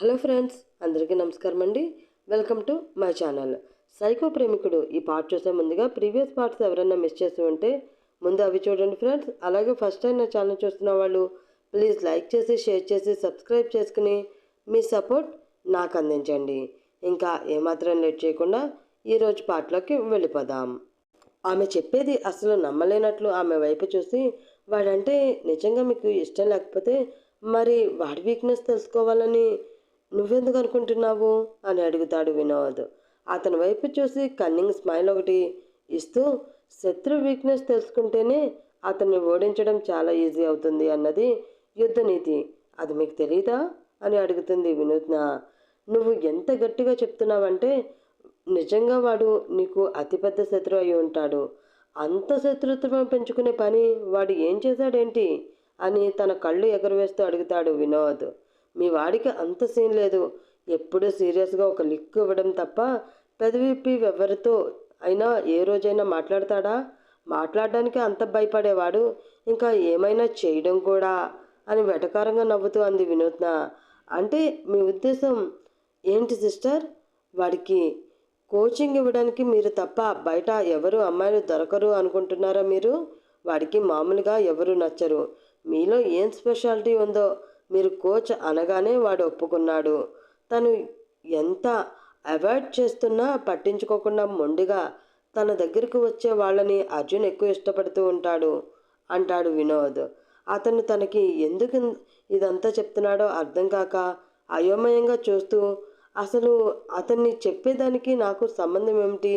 Hello friends అందరికీ నమస్కారం అండి. Welcome to my channel. Psycho ప్రేమికుడు ఈ పార్ట్ చూసే ముందుగా ప్రీవియస్ పార్ట్స్ ఎవరైనా మిస్ చేసి ఉంటే ముందు అవి చూడండి ఫ్రెండ్స్. అలాగే ఫస్ట్ టైం నా ఛానల్ చూస్తున్న వాళ్ళు ప్లీజ్ లైక్ చేసి షేర్ చేసి సబ్స్క్రైబ్ చేసుకుని మీ సపోర్ట్ నాకు అందించండి. ఇంకా ఏమాత్రం లేట్ చేయకుండా ఈరోజు పార్ట్లోకి వెళ్ళిపోదాం. ఆమె చెప్పేది అసలు నమ్మలేనట్లు ఆమె వైపు చూసి వాడంటే నిజంగా మీకు ఇష్టం లేకపోతే మరి వాడి వీక్నెస్ తెలుసుకోవాలని నువ్వెందుకు అనుకుంటున్నావు? అని అడుగుతాడు వినోద్. అతని వైపు చూసి కన్నింగ్ స్మైల్ ఒకటి ఇస్తూ శత్రు వీక్నెస్ తెలుసుకుంటేనే అతన్ని ఓడించడం చాలా ఈజీ అవుతుంది అన్నది యుద్ధనీతి అది మీకు తెలియదా అని అడుగుతుంది వినూత్న. నువ్వు ఎంత గట్టిగా చెప్తున్నావంటే నిజంగా వాడు నీకు అతిపెద్ద శత్రువు అయి ఉంటాడు. అంత శత్రుత్వం పెంచుకునే పని వాడు ఏం చేశాడేంటి? అని తన కళ్ళు ఎగరవేస్తూ అడుగుతాడు వినోద్. మీ వాడికి అంత సీన్ లేదు. ఎప్పుడూ సీరియస్గా ఒక లిక్ ఇవ్వడం తప్ప పెదవిప్పి ఎవరితో అయినా ఏ రోజైనా మాట్లాడతాడా? మాట్లాడడానికి అంత భయపడేవాడు. ఇంకా ఏమైనా చేయడం కూడా అని వెటకారంగా నవ్వుతూ అంది వినూత్న. అంటే మీ ఉద్దేశం ఏంటి సిస్టర్? వాడికి కోచింగ్ ఇవ్వడానికి మీరు తప్ప బయట ఎవరు అమ్మాయిలు దొరకరు అనుకుంటున్నారా మీరు? వాడికి మామూలుగా ఎవరు నచ్చరు. మీలో ఏం స్పెషాలిటీ ఉందో మీరు కోచ్ అనగానే వాడు ఒప్పుకున్నాడు. తను ఎంత అవాయిడ్ చేస్తున్నా పట్టించుకోకుండా మొండిగా తన దగ్గరకు వచ్చే వాళ్ళని అర్జున్ ఎక్కువ ఇష్టపడుతూ ఉంటాడు అంటాడు వినోద్. అతను తనకి ఎందుకు ఇదంతా చెప్తున్నాడో అర్థం కాక అయోమయంగా చూస్తూ అసలు అతన్ని చెప్పేదానికి నాకు సంబంధం ఏమిటి?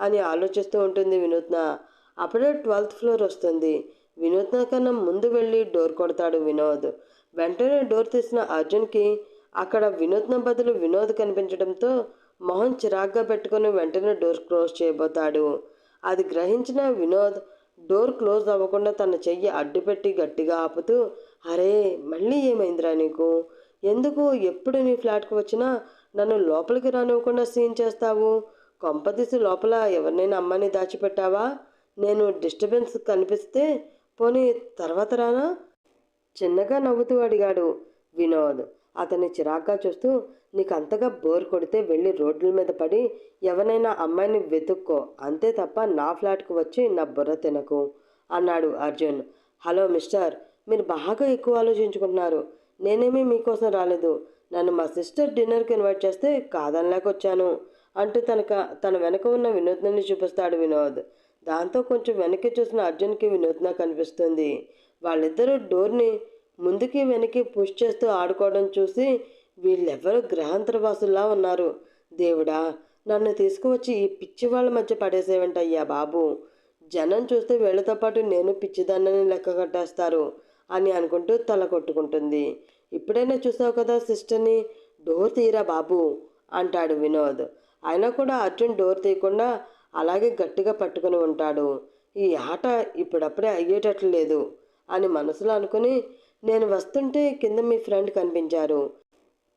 అని ఆలోచిస్తూ ఉంటుంది వినూత్న. అప్పుడే ట్వెల్త్ ఫ్లోర్ వస్తుంది. వినూత్న కన్నా ముందు వెళ్ళి డోర్ కొడతాడు వినోద్. వెంటనే డోర్ తీసిన అర్జున్కి అక్కడ వినూత్న బదులు వినోద్ కనిపించడంతో మొహం చిరాగ్గా పెట్టుకుని వెంటనే డోర్ క్లోజ్ చేయబోతాడు. అది గ్రహించిన వినోద్ డోర్ క్లోజ్ అవ్వకుండా తన చెయ్యి అడ్డుపెట్టి గట్టిగా ఆపుతూ అరే మళ్ళీ ఏమైందిరా నీకు? ఎందుకు ఎప్పుడు నీ ఫ్లాట్కి వచ్చినా నన్ను లోపలికి రానివ్వకుండా సీన్ చేస్తావు? కొంపదీసి లోపల ఎవరినైనా అమ్మని దాచిపెట్టావా? నేను డిస్టర్బెన్స్ కనిపిస్తే పోనీ తర్వాత రానా? చిన్నగా నవ్వుతూ అడిగాడు వినోద్. అతన్ని చిరాగ్గా చూస్తూ నీకు అంతగా బోర్ కొడితే వెళ్ళి రోడ్ల మీద పడి ఎవరైనా అమ్మాయిని వెతుక్కో. అంతే తప్ప నా ఫ్లాట్కి వచ్చి నా బుర్ర తినకు అన్నాడు అర్జున్. హలో మిస్టర్ మీరు బాగా ఎక్కువ ఆలోచించుకుంటున్నారు. నేనేమీ మీకోసం రాలేదు. నన్ను మా సిస్టర్ డిన్నర్కి ఇన్వైట్ చేస్తే కాదనలేకొచ్చాను అంటూ తనక తన వెనక ఉన్న వినోద్ని చూపిస్తాడు వినోద్. దాంతో కొంచెం వెనక్కి చూసిన అర్జున్కి వినూత్న కనిపిస్తుంది. వాళ్ళిద్దరూ డోర్ని ముందుకి వెనక్కి పుష్ చేస్తూ ఆడుకోవడం చూసి వీళ్ళెవరూ గ్రహాంతరవాసుల్లా ఉన్నారు. దేవుడా నన్ను తీసుకువచ్చి ఈ పిచ్చి వాళ్ళ మధ్య పడేసేవంటయ్యా బాబు. జనం చూస్తే వీళ్ళతో పాటు నేను పిచ్చిదాన్నని లెక్క కట్టేస్తారు అని అనుకుంటూ తల కొట్టుకుంటుంది. ఇప్పుడైనా చూసావు కదా సిస్టర్ని? డోర్ తీరా బాబు అంటాడు వినోద్. అయినా కూడా అర్జున్ డోర్ తీయకుండా అలాగే గట్టిగా పట్టుకుని ఉంటాడు. ఈ ఆట ఇప్పుడప్పుడే అయ్యేటట్లు లేదు అని మనసులో అనుకుని నేను వస్తుంటే కింద మీ ఫ్రెండ్ కనిపించారు.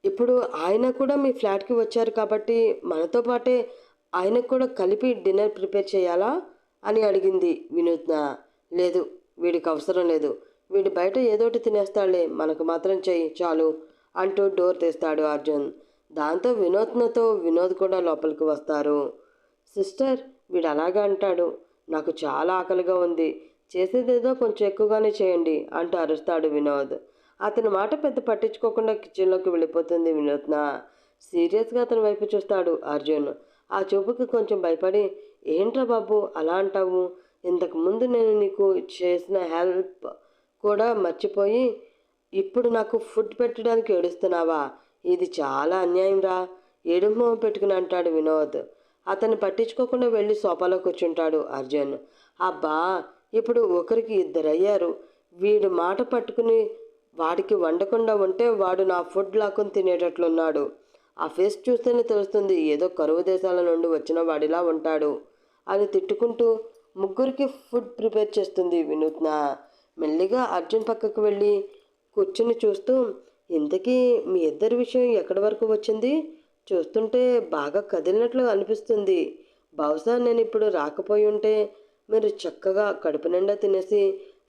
ఇప్పుడు ఆయన కూడా మీ ఫ్లాట్కి వచ్చారు కాబట్టి మనతో పాటే ఆయనకు కూడా కలిపి డిన్నర్ ప్రిపేర్ చేయాలా? అని అడిగింది వినూత్న. లేదు వీడికి అవసరం లేదు. వీడి బయట ఏదోటి తినేస్తాడులే మనకు మాత్రం చెయ్యి చాలు అంటూ డోర్ తీస్తాడు అర్జున్. దాంతో వినూత్నతో వినోద్ కూడా లోపలికి వస్తారు. సిస్టర్ వీడు అలాగా అంటాడు. నాకు చాలా ఆకలిగా ఉంది. చేసేదేదో కొంచెం ఎక్కువగానే చేయండి అంటూ అరుస్తాడు వినోద్. అతని మాట పెద్ద పట్టించుకోకుండా కిచెన్లోకి వెళ్ళిపోతుంది వినోద్న. సీరియస్గా అతని వైపు చూస్తాడు అర్జున్. ఆ చూపుకి కొంచెం భయపడి ఏంట్రా బాబు అలా అంటావు? ఇంతకుముందు నేను నీకు చేసిన హెల్ప్ కూడా మర్చిపోయి ఇప్పుడు నాకు ఫుడ్ పెట్టడానికి ఏడుస్తున్నావా? ఇది చాలా అన్యాయం రా ఏడుపు పెట్టుకుని అంటాడు వినోద్. అతన్ని పట్టించుకోకుండా వెళ్ళి సోఫాలో కూర్చుంటాడు అర్జున్. అబ్బా ఇప్పుడు ఒకరికి ఇద్దరయ్యారు. వీడు మాట పట్టుకుని వాడికి వండకుండా ఉంటే వాడు నా ఫుడ్ లాక్కుని తినేటట్లున్నాడు. ఆ ఫేస్ చూస్తేనే తెలుస్తుంది ఏదో కరువు దేశాల నుండి వచ్చిన వాడిలా ఉంటాడు అని తిట్టుకుంటూ ముగ్గురికి ఫుడ్ ప్రిపేర్ చేస్తుంది వినూత్న. మెల్లిగా అర్జున్ పక్కకు వెళ్ళి కూర్చుని చూస్తూ ఇంతకీ మీ ఇద్దరి విషయం ఎక్కడి వరకు వచ్చింది? చూస్తుంటే బాగా కదిలినట్లు అనిపిస్తుంది. బహుశా నేను ఇప్పుడు రాకపోయి ఉంటే మీరు చక్కగా కడుపు నిండా తినేసి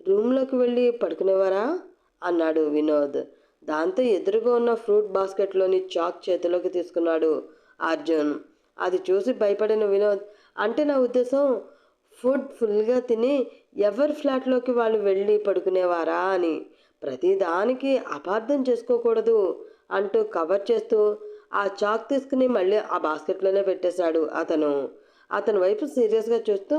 రూమ్లోకి వెళ్ళి పడుకునేవారా? అన్నాడు వినోద్. దాంతో ఎదురుగా ఉన్న ఫ్రూట్ బాస్కెట్లోని చాక్ చేతిలోకి తీసుకున్నాడు అర్జున్. అది చూసి భయపడిన వినోద్ అంటే నా ఉద్దేశం ఫుడ్ ఫుల్గా తిని ఎవరి ఫ్లాట్లోకి వాళ్ళు వెళ్ళి పడుకునేవారా అని. ప్రతిదానికి అపార్థం చేసుకోకూడదు అంటూ కవర్ చేస్తూ ఆ చాక్ తీసుకుని మళ్ళీ ఆ బాస్కెట్లోనే పెట్టేశాడు అతను. అతని వైపు సీరియస్గా చూస్తూ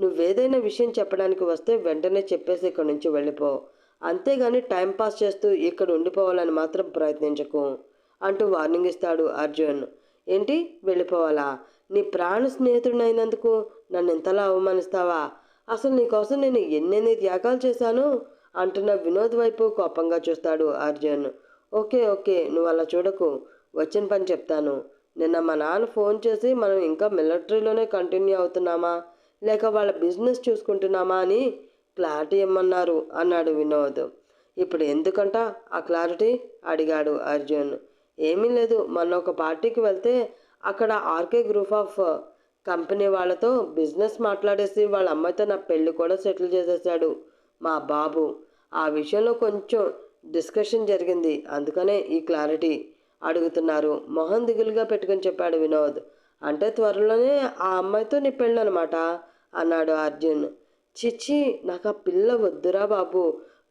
నువ్వేదైనా విషయం చెప్పడానికి వస్తే వెంటనే చెప్పేసి ఇక్కడి నుంచి వెళ్ళిపో. అంతేగాని టైం పాస్ చేస్తూ ఇక్కడ ఉండిపోవాలని మాత్రం ప్రయత్నించకు అంటూ వార్నింగ్ ఇస్తాడు అర్జున్. ఏంటి? వెళ్ళిపోవాలా? నీ ప్రాణ స్నేహితుడినైనందుకు నన్ను ఇంతలా అవమానిస్తావా? అసలు నీకోసం నేను ఎన్నెన్ని త్యాగాలు చేశాను? అంటున్న వినోద్ వైపు కోపంగా చూస్తాడు అర్జున్. ఓకే ఓకే నువ్వు అలా చూడకు. వచ్చిన పని చెప్తాను. నిన్న మా నాన్న ఫోన్ చేసి మనం ఇంకా మిలిటరీలోనే కంటిన్యూ అవుతున్నామా? లేక వాళ్ళ బిజినెస్ చూసుకుంటున్నామా అని క్లారిటీ ఇమ్మన్నారు అన్నాడు వినోద్. ఇప్పుడు ఎందుకంట ఆ క్లారిటీ? అడిగాడు అర్జున్. ఏమీ లేదు. మొన్న ఒక పార్టీకి వెళ్తే అక్కడ ఆర్కే గ్రూప్ ఆఫ్ కంపెనీ వాళ్ళతో బిజినెస్ మాట్లాడేసి వాళ్ళ అమ్మాయితో నా పెళ్ళి కూడా సెటిల్ చేసేసాడు మా బాబు. ఆ విషయంలో కొంచెం డిస్కషన్ జరిగింది. అందుకనే ఈ క్లారిటీ. అడుగుతున్నారు. మొహం దిగులుగా పెట్టుకుని చెప్పాడు వినోద్. అంటే త్వరలోనే ఆ అమ్మాయితో నీ పెళ్ళి అనమాట అన్నాడు అర్జున్. చిచ్చి నాకు ఆ పిల్ల వద్దురా బాబు.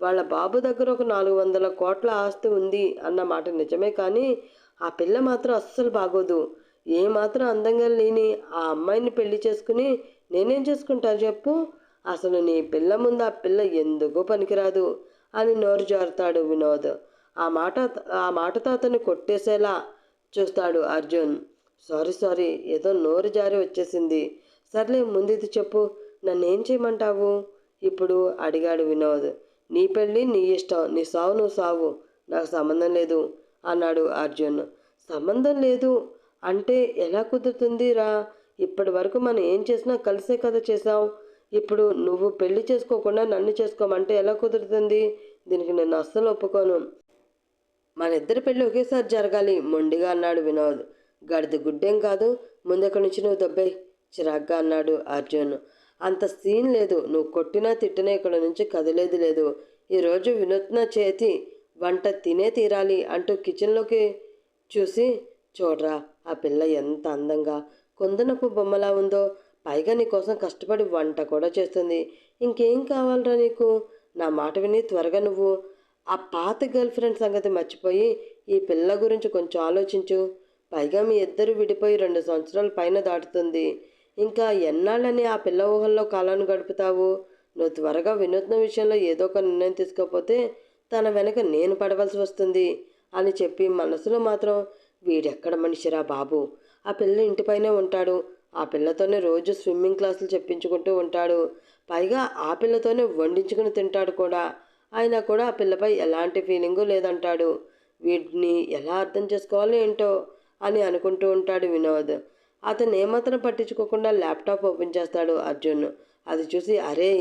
వాళ్ళ బాబు దగ్గర ఒక నాలుగు వందల కోట్ల ఆస్తి ఉంది అన్న మాట నిజమే కానీ ఆ పిల్ల మాత్రం అస్సలు బాగోదు. ఏమాత్రం అందంగా లేని ఆ అమ్మాయిని పెళ్ళి చేసుకుని నేనేం చేసుకుంటాను చెప్పు? అసలు నీ పిల్ల ముందు ఆ పిల్ల ఎందుకు పనికిరాదు అని నోరు జారుతాడు వినోద్. ఆ మాట ఆ మాటతో అతన్ని కొట్టేసేలా చూస్తాడు అర్జున్. సారీ సారీ ఏదో నోరు జారి వచ్చేసింది. సర్లే ముందు ఇది చెప్పు. నన్నేం చేయమంటావు? ఇప్పుడు అడిగాడు వినోద్. నీ పెళ్ళి నీ ఇష్టం. నీ సావు నువ్వు సావు. నాకు సంబంధం లేదు అన్నాడు అర్జున్. సంబంధం లేదు? అంటే ఎలా కుదురుతుంది రా? ఇప్పటి వరకు మనం ఏం చేసినా కలిసే కదా చేసాం ఇప్పుడు నువ్వు పెళ్ళి చేసుకోకుండా నన్ను చేసుకోమంటే ఎలా కుదురుతుంది? దీనికి నేను అస్సలు ఒప్పుకోను. మన ఇద్దరి పెళ్ళి ఒకేసారి జరగాలి మొండిగా అన్నాడు వినోద్. గడిది గుడ్డేం కాదు. ముందెక్కడి నుంచి నువ్వు దొబ్బాయి? చిరాగ్గా అన్నాడు అర్జున్. అంత సీన్ లేదు. నువ్వు కొట్టినా తిట్టినా ఇక్కడ నుంచి కదిలేదు లేదు. ఈరోజు వినూత్న చేతి వంట తినే తీరాలి అంటూ కిచెన్లోకి చూసి చూడరా ఆ పిల్ల ఎంత అందంగా. కొందనపు బొమ్మలా ఉందో పైగా నీకోసం కష్టపడి వంట కూడా చేస్తుంది. ఇంకేం కావాలరా నీకు? నా మాట విని త్వరగా నువ్వు ఆ పాత గర్ల్ ఫ్రెండ్ సంగతి మర్చిపోయి ఈ పిల్ల గురించి కొంచెం ఆలోచించు. పైగా మీ ఇద్దరు విడిపోయి రెండు సంవత్సరాల పైన దాటుతుంది. ఇంకా ఎన్నాళ్ళని ఆ పిల్ల ఊహల్లో కాలాన్ని గడుపుతావు? నువ్వు త్వరగా వినూత్న విషయంలో ఏదో ఒక నిర్ణయం తీసుకోకపోతే తన వెనక నేను పడవలసి వస్తుంది అని చెప్పి మనసులో మాత్రం వీడెక్కడ మనిషిరా బాబు? ఆ పిల్ల ఇంటిపైనే ఉంటాడు. ఆ పిల్లతోనే రోజు స్విమ్మింగ్ క్లాసులు చెప్పించుకుంటూ ఉంటాడు. పైగా ఆ పిల్లతోనే వండించుకుని తింటాడు కూడా. అయినా కూడా ఆ పిల్లపై ఎలాంటి ఫీలింగు లేదంటాడు. వీటిని ఎలా అర్థం చేసుకోవాలో ఏంటో అని అనుకుంటూ ఉంటాడు వినోద్. అతను ఏమాత్రం పట్టించుకోకుండా ల్యాప్టాప్ ఓపెన్ చేస్తాడు అర్జున్. అది చూసి అరే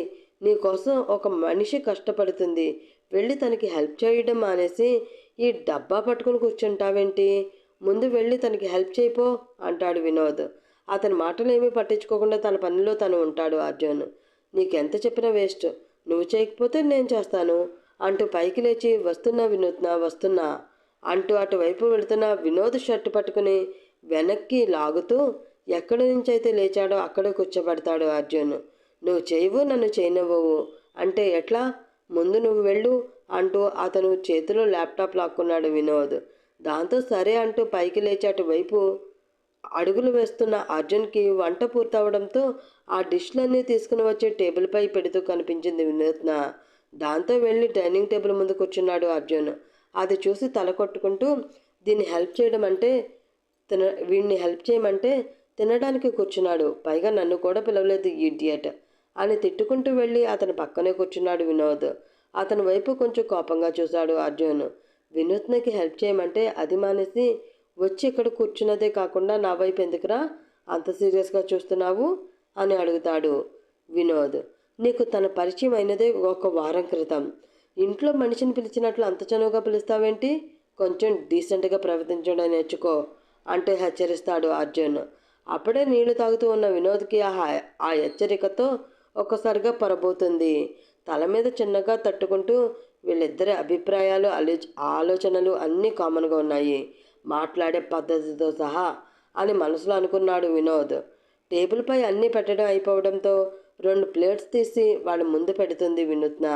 నీకోసం ఒక మనిషి కష్టపడుతుంది. వెళ్ళి తనకి హెల్ప్ చేయడం మానేసి ఈ డబ్బా పట్టుకుని కూర్చుంటావేంటి? ముందు వెళ్ళి తనకి హెల్ప్ చేయిపో అంటాడు వినోద్. అతని మాటలు ఏమీ పట్టించుకోకుండా తన పనిలో తను ఉంటాడు అర్జున్. నీకెంత చెప్పినా వేస్ట్ నువ్వు చేయకపోతే నేను చేస్తాను అంటూ పైకి లేచి వస్తున్నా వినూత్న వస్తున్నా అంటూ అటువైపు వెళుతున్న వినోద్ షర్ట్ పట్టుకుని వెనక్కి లాగుతూ ఎక్కడి నుంచి అయితే లేచాడో అక్కడే కూర్చోబెడతాడు అర్జున్. నువ్వు చేయవు నన్ను చేయనివ్వవు అంటే ఎట్లా? ముందు నువ్వు వెళ్ళు అంటూ అతను చేతిలో ల్యాప్టాప్ లాక్కున్నాడు వినోద్. దాంతో సరే అంటూ పైకి లేచి అటువైపు అడుగులు వేస్తున్న అర్జున్కి వంట పూర్తవడంతో ఆ డిష్లన్నీ తీసుకుని వచ్చి టేబుల్పై పెడుతూ కనిపించింది వినూత్న. దాంతో వెళ్ళి డైనింగ్ టేబుల్ ముందు కూర్చున్నాడు అర్జున్. అది చూసి తల కొట్టుకుంటూ దీన్ని హెల్ప్ చేయడం అంటే తిన వీడిని హెల్ప్ చేయమంటే తినడానికి కూర్చున్నాడు. పైగా నన్ను కూడా పిలవలేదు ఇడియట్ అని తిట్టుకుంటూ వెళ్ళి అతని పక్కనే కూర్చున్నాడు వినోద్. అతని వైపు కొంచెం కోపంగా చూశాడు అర్జున్. వినూత్నకి హెల్ప్ చేయమంటే అది మానేసి వచ్చి ఇక్కడ కూర్చున్నదే కాకుండా నా వైపు ఎందుకురా? అంత సీరియస్గా చూస్తున్నావు? అని అడుగుతాడు వినోద్. నీకు తన పరిచయం అయినదే ఒక వారం క్రితం. ఇంట్లో మనిషిని పిలిచినట్లు అంత చనువుగా పిలుస్తావేంటి? కొంచెం డీసెంట్గా ప్రవర్తించడం నేర్చుకో అంటే హెచ్చరిస్తాడు అర్జున్. అప్పుడే నీళ్ళు తాగుతూ ఉన్న వినోద్కి ఆ ఆ హెచ్చరికతో ఒక్కసారిగా పరబోతుంది. తల మీద చిన్నగా తట్టుకుంటూ వీళ్ళిద్దరి అభిప్రాయాలు ఆలో ఆలోచనలు అన్నీ కామన్గా ఉన్నాయి. మాట్లాడే పద్ధతితో సహా అని మనసులో అనుకున్నాడు వినోద్. టేబుల్పై అన్నీ పెట్టడం అయిపోవడంతో రెండు ప్లేట్స్ తీసి వాళ్ళ ముందు పెడుతుంది వినూత్న.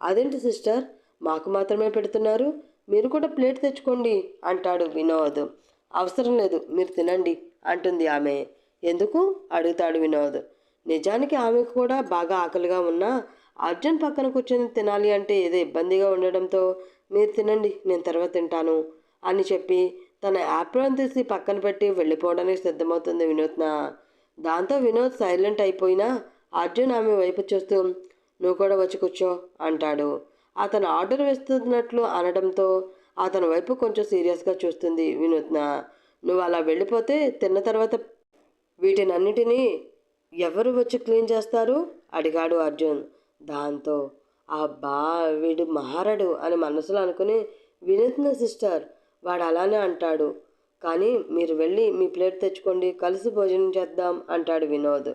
అదేంటి సిస్టర్? మాకు మాత్రమే పెడుతున్నారు. మీరు కూడా ప్లేట్ తెచ్చుకోండి అంటాడు వినోద్. అవసరం లేదు మీరు తినండి అంటుంది ఆమె. ఎందుకు? అడుగుతాడు వినోద్. నిజానికి ఆమెకు కూడా బాగా ఆకలిగా ఉన్నా అర్జున్ పక్కన కూర్చొని తినాలి అంటే ఏదో ఇబ్బందిగా ఉండడంతో మీరు తినండి నేను తర్వాత తింటాను అని చెప్పి తన యాప్రాన్ తీసి పక్కన పెట్టి వెళ్ళిపోవడానికి సిద్ధమవుతుంది వినూత్న. దాంతో వినోద్ సైలెంట్ అయిపోయినా అర్జున్ ఆమె వైపు చూస్తూ నువ్వు కూడా వచ్చి కూర్చో అంటాడు. అతను ఆర్డర్ వేస్తున్నట్లు అనడంతో అతని వైపు కొంచెం సీరియస్గా చూస్తుంది వినూత్న నువ్వు అలా వెళ్ళిపోతే తిన్న తర్వాత వీటినన్నిటినీ ఎవరు వచ్చి క్లీన్ చేస్తారు? అడిగాడు అర్జున్. దాంతో అబ్బా వీడు మహారడు అని మనసులో అనుకుని వినూత్న సిస్టర్ వాడు అలానే అంటాడు. కానీ మీరు వెళ్ళి మీ ప్లేట్ తెచ్చుకోండి కలిసి భోజనం చేద్దాం అంటాడు వినోద్.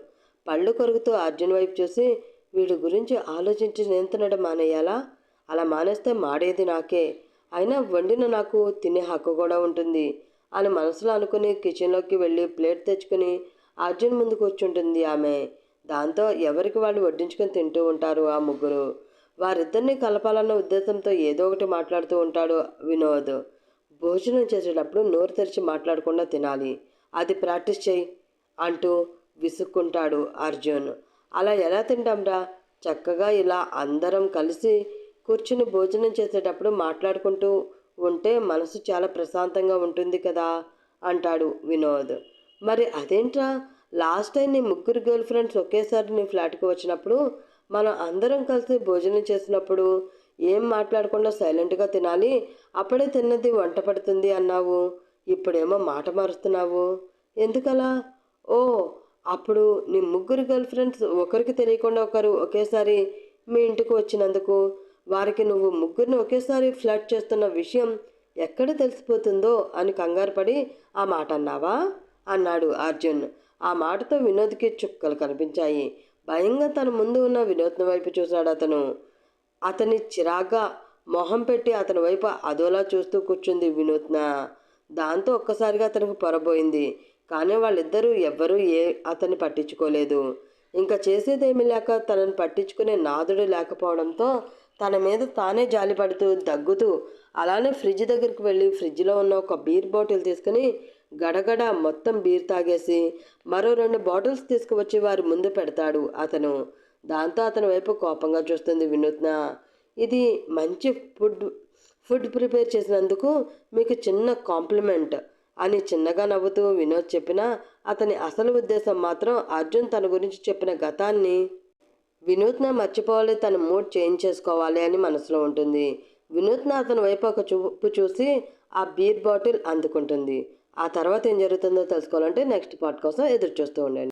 పళ్ళు కొరుకుతూ అర్జున్ వైపు చూసి వీడి గురించి ఆలోచించి నేను మానేయాలా? అలా మానేస్తే మాడేది నాకే. అయినా వండిన నాకు తినే హక్కు కూడా ఉంటుంది అని మనసులో అనుకుని కిచెన్లోకి వెళ్ళి ప్లేట్ తెచ్చుకుని అర్జున్ ముందు కూర్చుంటుంది ఆమె. దాంతో ఎవరికి వాళ్ళు వడ్డించుకొని తింటూ ఉంటారు ఆ ముగ్గురు. వారిద్దరిని కలపాలన్న ఉద్దేశంతో ఏదో ఒకటి మాట్లాడుతూ ఉంటాడు వినోద్. భోజనం చేసేటప్పుడు నోరు తెరిచి మాట్లాడకుండా తినాలి. అది ప్రాక్టీస్ చేయి అంటూ విసుక్కుంటాడు అర్జున్. అలా ఎలా తింటాంరా? చక్కగా ఇలా అందరం కలిసి కూర్చుని భోజనం చేసేటప్పుడు మాట్లాడుకుంటూ ఉంటే మనసు చాలా ప్రశాంతంగా ఉంటుంది కదా? అంటాడు వినోద్. మరి అదేంట్రా? లాస్ట్ టైం నీ ముగ్గురు గర్ల్ ఫ్రెండ్స్ ఒకేసారి నీ ఫ్లాట్కి వచ్చినప్పుడు మనం అందరం కలిసి భోజనం చేసినప్పుడు ఏం మాట్లాడకుండా సైలెంట్గా తినాలి. అప్పుడే తిన్నది వంట పడుతుంది అన్నావు. ఇప్పుడేమో మాట మారుస్తున్నావు. ఎందుకలా? ఓ అప్పుడు నీ ముగ్గురు గర్ల్ ఫ్రెండ్స్ ఒకరికి తెలియకుండా ఒకరు ఒకేసారి మీ ఇంటికి వచ్చినందుకు వారికి నువ్వు ముగ్గురిని ఒకేసారి ఫ్లడ్ చేస్తున్న విషయం ఎక్కడ తెలిసిపోతుందో అని కంగారు పడి ఆ మాట అన్నావా? అన్నాడు అర్జున్. ఆ మాటతో వినోద్కి చుక్కలు కనిపించాయి. భయంగా తన ముందు ఉన్న వినోద్న వైపు చూశాడు అతను. అతని చిరాగ్గా మొహం పెట్టి అతని వైపు అదోలా చూస్తూ కూర్చుంది వినూత్న. దాంతో ఒక్కసారిగా అతనికి పొరబోయింది. కానీ వాళ్ళిద్దరూ ఎవ్వరూ ఏ అతన్ని పట్టించుకోలేదు. ఇంకా చేసేదేమీ లేక తనని పట్టించుకునే నాదుడు లేకపోవడంతో తన మీద తానే జాలిపడుతూ దగ్గుతూ అలానే ఫ్రిడ్జ్ దగ్గరికి వెళ్ళి ఫ్రిడ్జ్లో ఉన్న ఒక బీర్ బాటిల్ తీసుకుని గడగడ మొత్తం బీర్ తాగేసి మరో రెండు బాటిల్స్ తీసుకువచ్చి వారి ముందు పెడతాడు అతను. దాంతో అతని వైపు కోపంగా చూస్తుంది వినూత్న. ఇది మంచి ఫుడ్ ఫుడ్ ప్రిపేర్ చేసినందుకు మీకు చిన్న కాంప్లిమెంట్ అని చిన్నగా నవ్వుతూ వినోద్ చెప్పిన అతని అసలు ఉద్దేశం మాత్రం అర్జున్ తన గురించి చెప్పిన గతాన్ని. వినూత్న మర్చిపోవాలి తన మూడ్ చేంజ్ చేసుకోవాలి అని మనసులో ఉంటుంది. వినూత్న అతని వైపు ఒక చూపు చూసి ఆ బీర్ బాటిల్ అందుకుంటుంది. ఆ తర్వాత ఏం జరుగుతుందో తెలుసుకోవాలంటే నెక్స్ట్ పార్ట్ కోసం ఎదురు చూస్తూ ఉండండి.